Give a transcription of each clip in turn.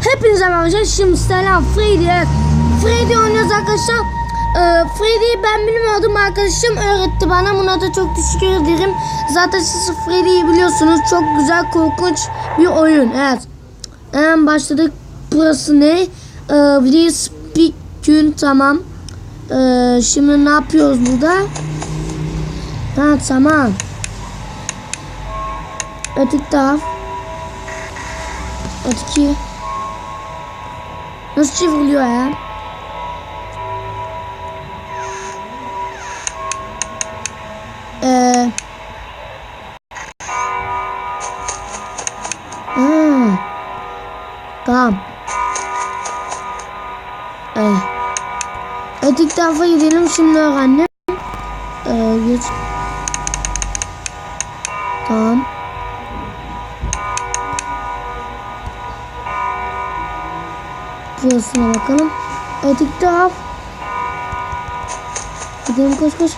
Hepinize merhaba. Şimdi selam Freddy. Freddy oynuyoruz arkadaşlar. Ee, Freddy'yi ben bilmiyordum arkadaşım öğretti bana. Buna da çok teşekkür ederim. Zaten siz Freddy'yi biliyorsunuz. Çok güzel korkunç bir oyun. Evet. Hemen başladık. Burası ne? Ee, we speak gün tamam. Ee, şimdi ne yapıyoruz burada? Ha tamam. Öteki taraf. Öteki. Nasıl çevriliyor ya? Ee. Hmm. Tamam. Ee. Öteki tarafa gidelim şimdi öğrendim. Ee, geç. Burasına bakalım. Öteki taraf. Gidelim koş koş.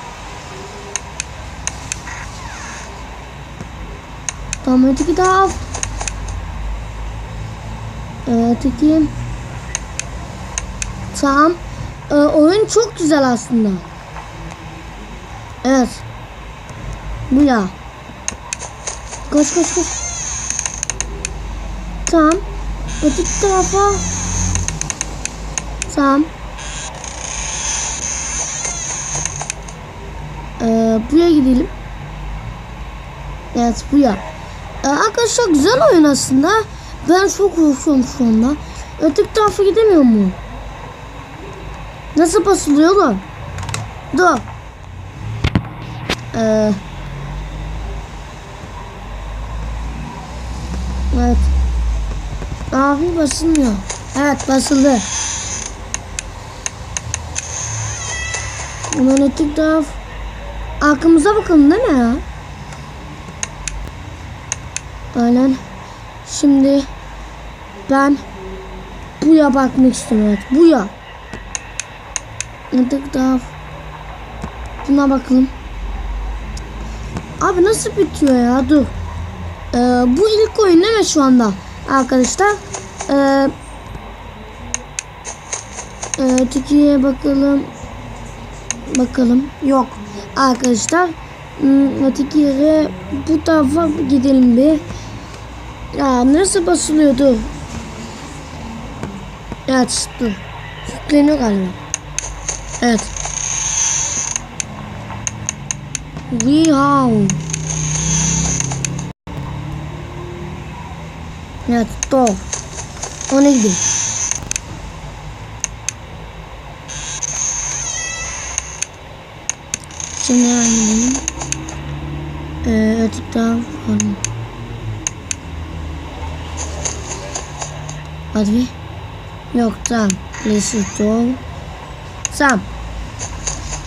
Tamam öteki. Ee, Öteki. Tamam. Ee, oyun çok güzel aslında. Evet. Bu ya. Koş koş koş. Tamam. Öteki tarafa. Tamam. Ee, buraya gidelim. Evet buraya. Ee, arkadaşlar güzel oyun aslında. Ben çok korkuyorum şu anda. Öteki tarafa gidemiyor mu? Nasıl basılıyor lan? Dur. Ee, evet. Abi basılmıyor. Evet basıldı. Hemen öteki taraf. Arkamıza bakalım değil mi ya? Aynen. Şimdi ben buya bakmak istiyorum. Evet, buya. Öteki taraf. Buna bakalım. Abi nasıl bitiyor ya? Dur. Ee, bu ilk oyun değil mi şu anda? Arkadaşlar. Ee, e, ötekiye bakalım. Bakalım. Yok. Arkadaşlar. hmm, Öteki yere bu tarafa gidelim bir. Ya nasıl basılıyordu? Evet dur. Yükleniyor galiba. Evet. Wow. Evet doğru. Ona gidelim. Şimdi hemen gidelim. Ee. Hadi bir. Yok tamam. Please doğru. Tamam.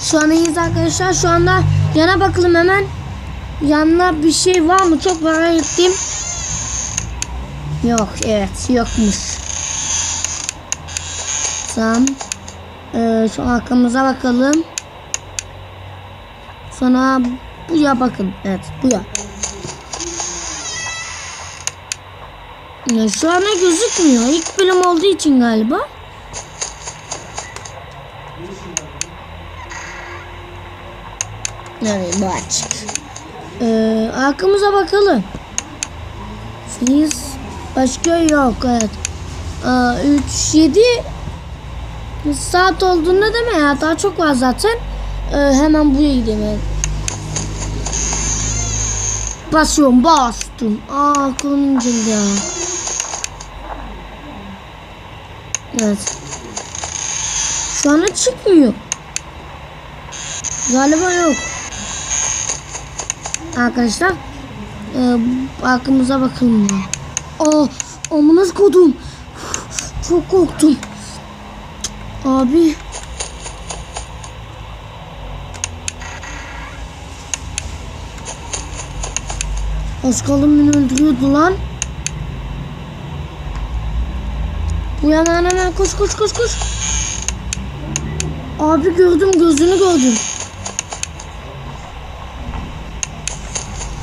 Şu an iyiyiz arkadaşlar. Şu anda yana bakalım hemen. Yanına bir şey var mı? Çok merak ettim. Yok evet yokmuş. Tamam. Ee, şu arkamıza bakalım. Sonra buya bakın. Evet buya. Ya şu anda gözükmüyor. İlk bölüm olduğu için galiba. Evet bu açık. Ee, arkamıza bakalım. Biz başka yok evet. Ee, 3 7 saat olduğunda değil mi ya? Daha çok var zaten. Ee, hemen buraya gidelim. Basıyorum bastım. Aa kolum inceldi ya. Evet. Şu anda çıkmıyor. Galiba yok. Arkadaşlar. E, arkamıza bakalım ya. Aa, amına kodum. Çok korktum. Abi. Az kalın beni öldürüyordu lan. Bu yana hemen koş koş koş koş. Abi gördüm gözünü gördüm.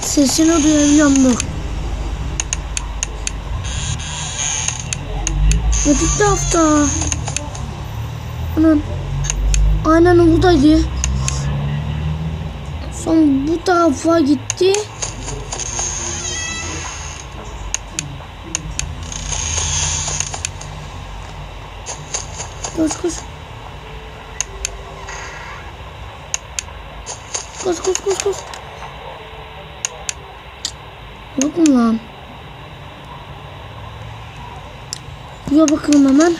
Sesini duyabiliyorum dur. Öteki tarafta. Anan. Aynen buradaydı. Son bu tarafa gitti. Koş koş. Koş koş koş koş. Yok mu lan? Buraya bakalım hemen.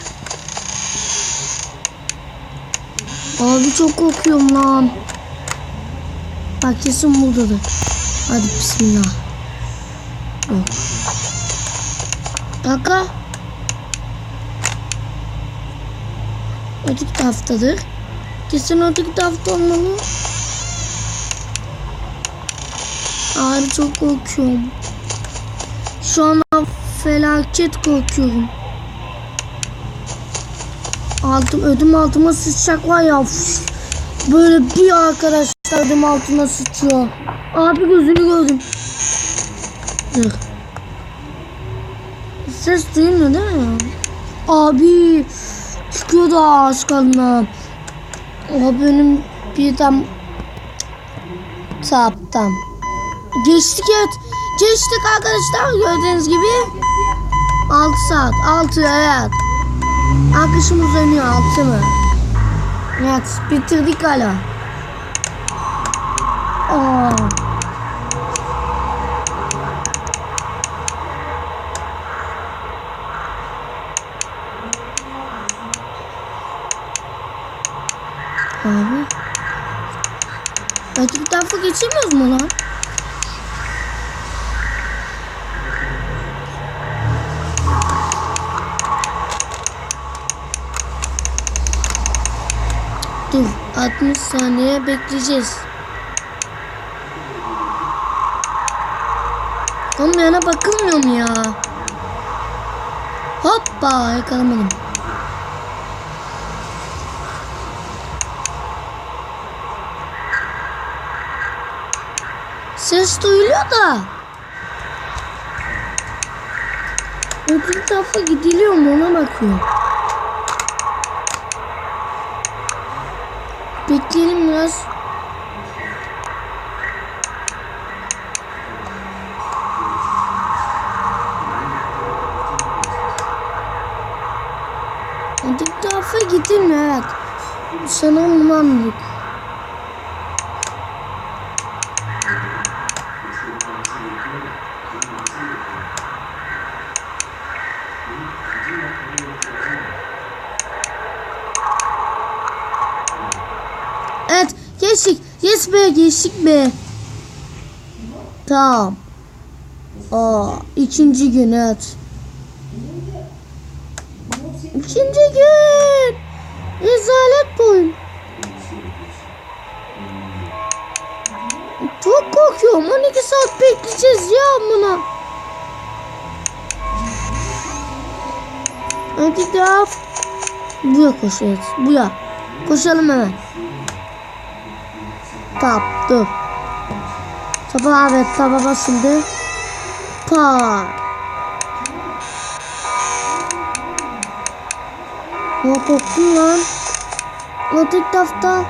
Abi çok korkuyorum lan. Bak kesin buradadır. Hadi bismillah. Yok. Kaka. Öteki taraftadır. Kesin öteki tarafta olmalı. Abi çok korkuyorum. Şu an felaket korkuyorum. Altım ödüm altıma sıçacak var ya. Böyle bir arkadaşlar ödüm altıma sıçıyor. Abi gözünü gördüm. Dur. Ses duyulmuyor değil mi? Abi çıkıyor da az kalma. Abi benim birden saptam. Geçtik evet. Geçtik arkadaşlar gördüğünüz gibi. 6 saat. 6 evet. Akışımız dönüyor 6 mı? Evet bitirdik hala. Aa. Abi. Öteki tarafa geçemiyoruz mu lan? Dur 60 saniye bekleyeceğiz. Oğlum yana bakılmıyor mu ya? Hoppa yakalamadım. Ses duyuluyor da. Öbür tarafa gidiliyor mu ona bakıyorum. Bekleyelim biraz. Öteki tarafa gidin evet. Sanırım bunu anladık. Evet geçtik. Yes be geçtik be. Tamam. Aa, ikinci gün evet. İkinci gün. Rezalet boyun. Çok korkuyorum. 12 saat bekleyeceğiz ya buna. Hadi daha. Buya koşuyoruz. Buya. Koşalım hemen. Tap dur. Tapa evet tapa basıldı. Pa. O korktum lan. O tek tarafta.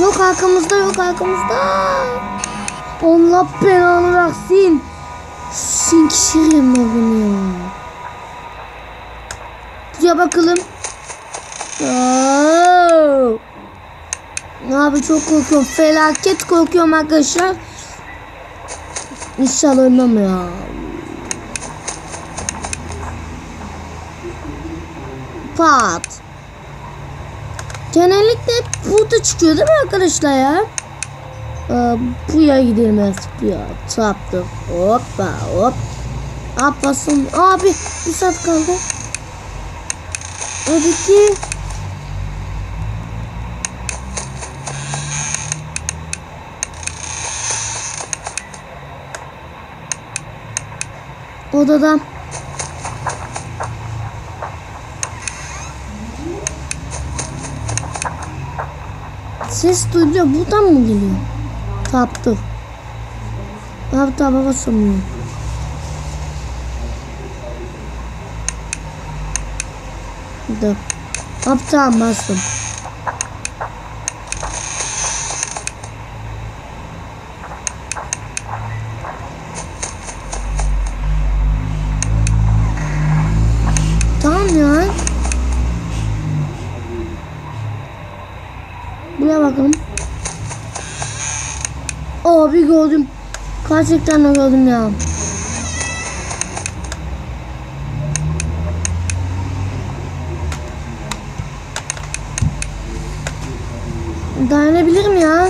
Yok arkamızda yok arkamızda. Allah belanı versin. Sinkişirim bunu ya. Buraya bakalım. Oo. Abi çok korkuyorum. Felaket korkuyorum arkadaşlar. İnşallah ölmem ya. Pat. Genellikle burada çıkıyor değil mi arkadaşlar ya? Ee, buraya gidelim artık ya. Çarptım. Hoppa hop. Hop basın. Abi bir saat kaldı. Hadi odada. Ses duyuluyor. Buradan mı geliyor? Taptı. Taptı hava basamıyor. Taptı hava basamıyor. Aa bir gördüm. Gerçekten de gördüm ya. Dayanabilirim ya.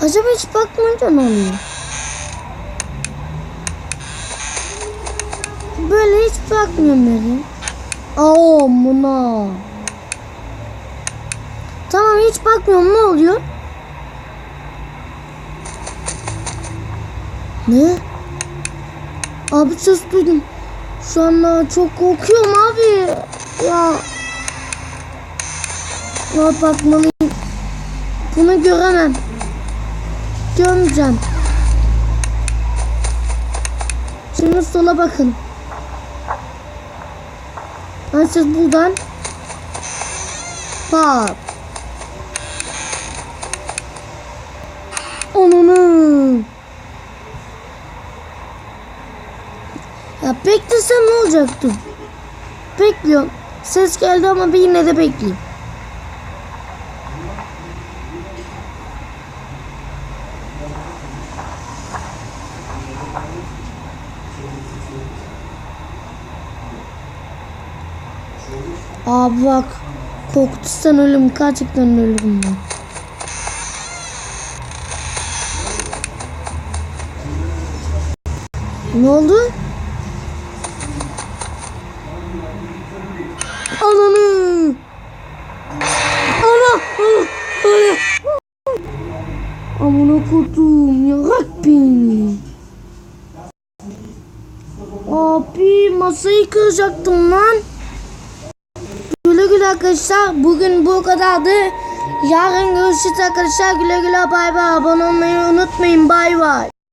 Acaba hiç bakmayınca ne oluyor? Dedim. Aa buna. Tamam hiç bakmıyorum ne oluyor? Ne? Abi ses duydum. Şu anda çok korkuyorum abi. Ya. Ya bakmalıyım. Bunu göremem. Görmeyeceğim. Şimdi sola bakın. Siz buradan. Bak. Onunu. Ya beklesem ne olacaktı? Bekliyorum. Ses geldi ama bir yine de bekleyeyim. Abi bak. Korkutursan ölüm. Gerçekten ölürüm ben. Ne oldu? Ananı. Ana. Ana. Amına kodum yarak beni. Abi masayı kıracaktım lan. Arkadaşlar. Bugün bu kadardı. Yarın görüşürüz arkadaşlar. Güle güle bay bay. Abone olmayı unutmayın. Bay bay.